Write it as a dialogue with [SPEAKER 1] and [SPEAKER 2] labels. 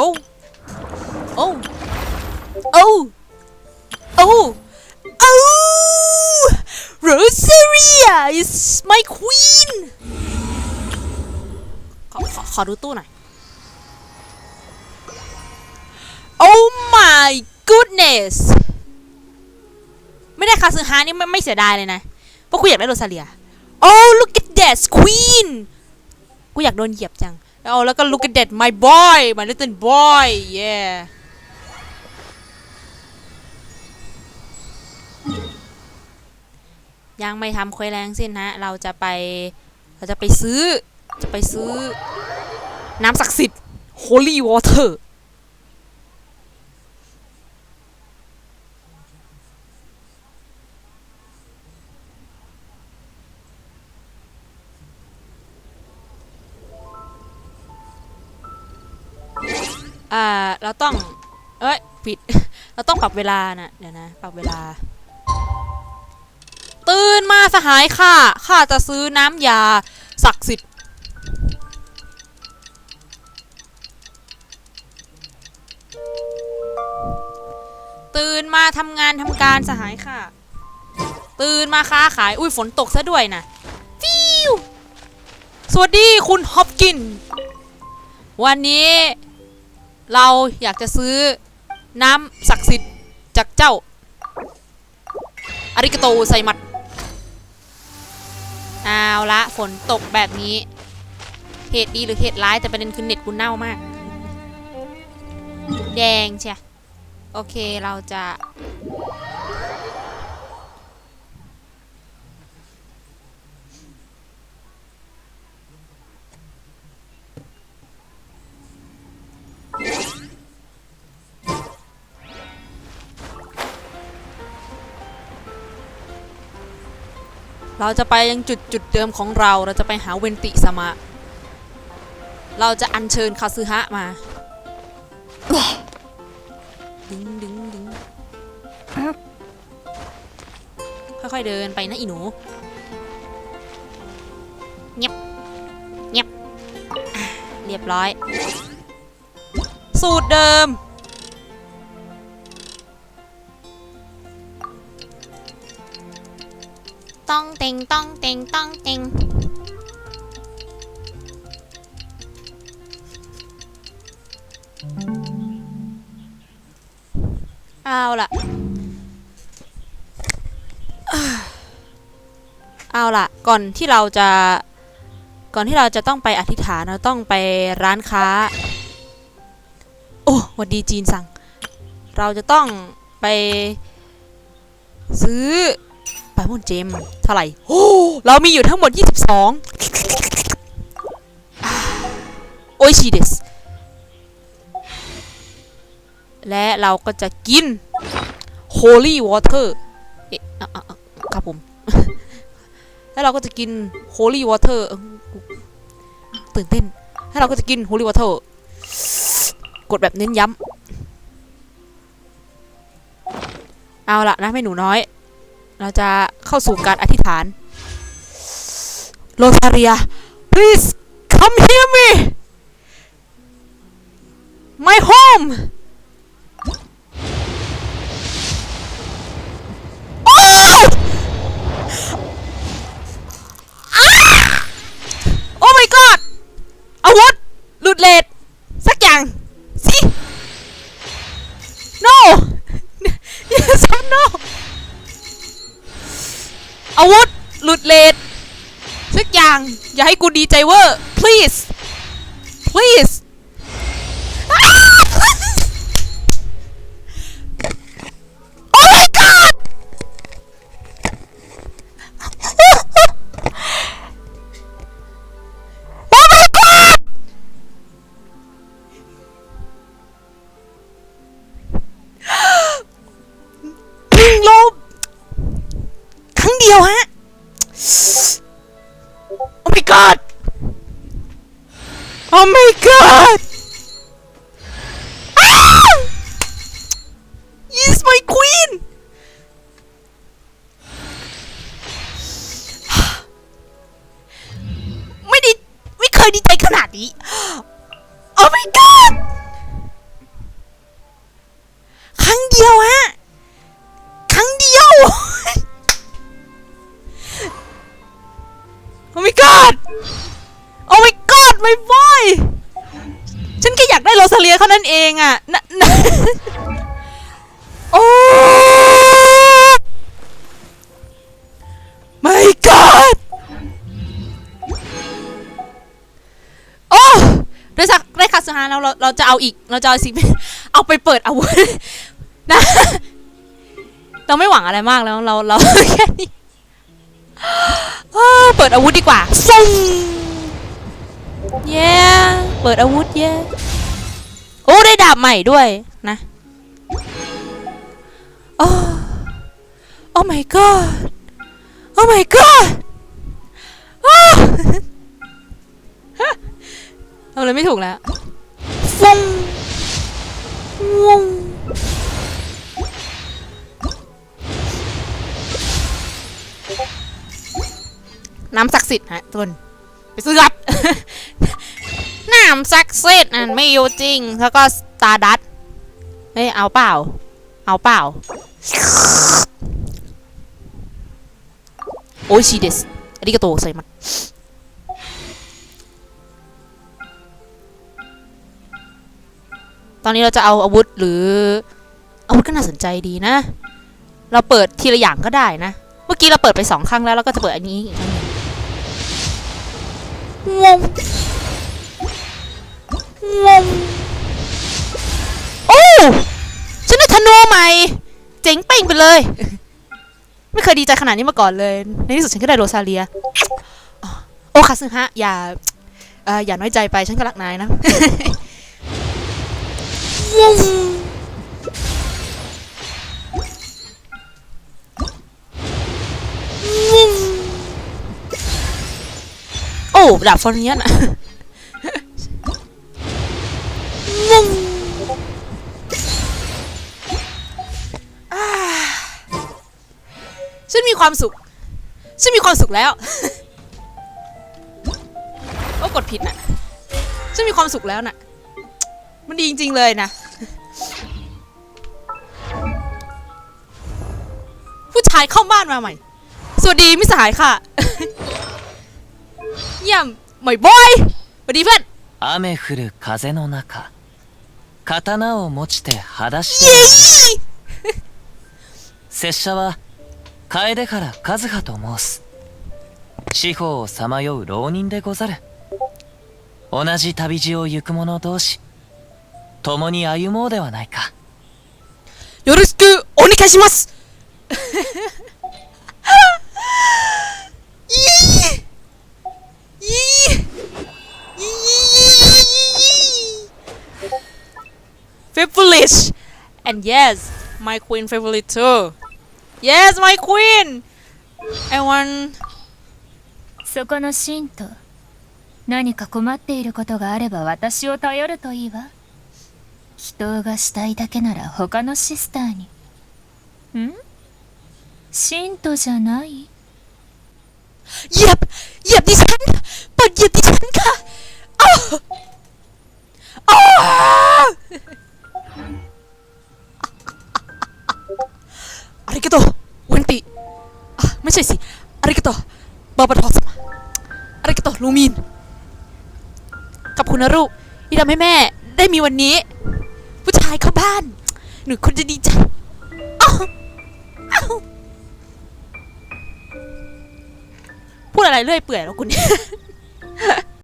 [SPEAKER 1] โอ้โอ้โอ้โอ้โอ้ Rosaria is my queen ขอขอขอดูตู้หน่อย Oh my goodness ไม่ได้คาซึฮานี่ไม่ไม่เสียดายเลยนะเพราะกูอยากได้โรซาเลีย Oh look at that queen กูอยากโดนเหยียบจัง เอาแล้วก็ look at that my boy my little boy yeah ยังไม่ทำควยแรงสิ้นนะเราจะไป เราจะไปซื้อ จะไปซื้อ น้ำศักดิ์สิทธิ์ holy water อ่าเราต้อง เอ้ยผิด เราต้องปรับเวลานะเดี๋ยวนะ ปรับเวลา ตื่นมาสหายข้าข้าจะซื้อน้ำยาศักดิ์สิทธิ์ตื่นมาทำงานทำการสหายค่ะ ตื่นมาค้าขาย อุ้ยฝนตกซะด้วยนะฟิวสวัสดีคุณฮอปกิน วันนี้ เราอยากจะซื้อน้ำศักดิ์สิทธิ์จากเจ้าอาริกาโตไซมัดเอาละฝนตกแบบนี้เหตุดีหรือเหตุร้ายแต่ประเด็นคือเน็ตกูเน่ามาก แดงใช่โอเคเราจะ เราจะไปยังจุดจุดเดิมของเราเราจะไปหาเวนติสมะ เราจะอัญเชิญคาซึฮะมาดึงดึงดึงค่อยๆเดินไปนะอีหนูเงียบเงียบเรียบร้อย สูตรเดิม ต้องเต็งต้องเต็งต้องเต็งเอาล่ะ เอาล่ะ ก่อนที่เราจะ ก่อนที่เราจะต้องไปอธิษฐานเราต้องไปร้านค้า โอ้วัดดีจีนสั่ง เราจะต้องไปซื้อาโมนเจมเท่าไหร่โอ้เรามีอยู่ทั้งหมด 22 โอชิเดส และเราก็จะกิน Holy Water เอ๊ะอะอะอะครับผม แล้วเราก็จะกิน Holy Water ตื่นเต้น แล้วเราก็จะกิน Holy Water กดแบบเน้นย้ำ เอาละนะแม่หนูน้อย เราจะเข้าสู่การอธิษฐาน โรซาเรีย please come hear me my home อาวุธ หลุดเลดสักอย่าง อย่าให้กูดีใจเวอร์ please please god Oh my god Ah! Yes my queen ไม่ได้ไม่เคยดีใจขนาดนี้ Oh my god โอ้ my god โอ้ my god my boy ฉันแค่อยากได้โรซาเลียเท่านั้นเองอะนะนะโอ้ my god โอ้ได้สักได้คาสุฮาแล้วเราเราจะเอาอีกเราจะเอาสิเอาไปเปิดอาวุธนะ เราไม่หวังอะไรมากแล้วเราเราแค่นี้ เปิดอาวุธดีกว่าซุ่งเย้เปิดอาวุธเย้โอ้ได้ดาบใหม่ด้วยนะโอ้โอ้ my god โอ้ my god อ้าวทำอะไรไม่ถูกแล้วฟง น้ำศักดิ์สิทธิ์ฮะทุนไปซื้อครับ น้ำศักดิ์สิทธิ์อันไม่อยู่จริง แล้วก็สตาร์ดัตเฮ้ยเอาเปล่า เอาเปล่า โอชิเดสอาริกาโตใส่มันตอนนี้เราจะเอาอาวุธหรืออาวุธก็น่าสนใจดีนะ เราเปิดทีละอย่างก็ได้นะ เมื่อกี้เราเปิดไปสองครั้งแล้วเราก็จะเปิดอันนี้อีกครั้ งงงงโอ้ฉันได้ธนูใหม่ เจ๋งเป้งไปเลย ไม่เคยดีใจขนาดนี้มาก่อนเลย ในที่สุดฉันก็ได้โรซาเลีย โอ้คาซึฮะ อย่าเอ่ออย่าน้อยใจไปฉันก็รักนายนะ อ้ดาบฟอนเนียนอะอ่าฉันมีความสุข ฉันมีความสุขแล้วโอ้กดผิดน่ะฉันมีความสุขแล้วน่ะ มันดีจริง ๆ เลยนะ ผู้ชายเข้าบ้านมาใหม่ สวัสดีมิสหายค่ะ เยี่ยมหมอยบอยสวัสดีเพื่อน
[SPEAKER 2] 雨降る風の中刀を持ちて裸足で
[SPEAKER 1] เย้
[SPEAKER 2] 拙者は楓原和葉と申す四方をさまよう浪人でござる同じ旅路を行く者同士共に歩もうではないか
[SPEAKER 1] よろしくお願いします Favorite and yes my queen favorite too yes my queen I want
[SPEAKER 3] そこの信徒何か困っていることがあれば私を頼るといいわ祈祷がしたいだけなら他のシスターにん信徒じゃない
[SPEAKER 1] เหยียบเหยียบดิฉันเปิดเหยียบดิฉันค่ะอ้าวอ้าว ไม่ใช่สิอาริกาโตบาบาทอสมาอาริกาโตลูมินกับคุณนะลูกที่ทำให้แม่ได้มีวันนี้ ผู้ชายเข้าบ้าน หนูคนจะดีใจพูดอะไรเรื่อยเปื่อยแล้วคุณเนี่ย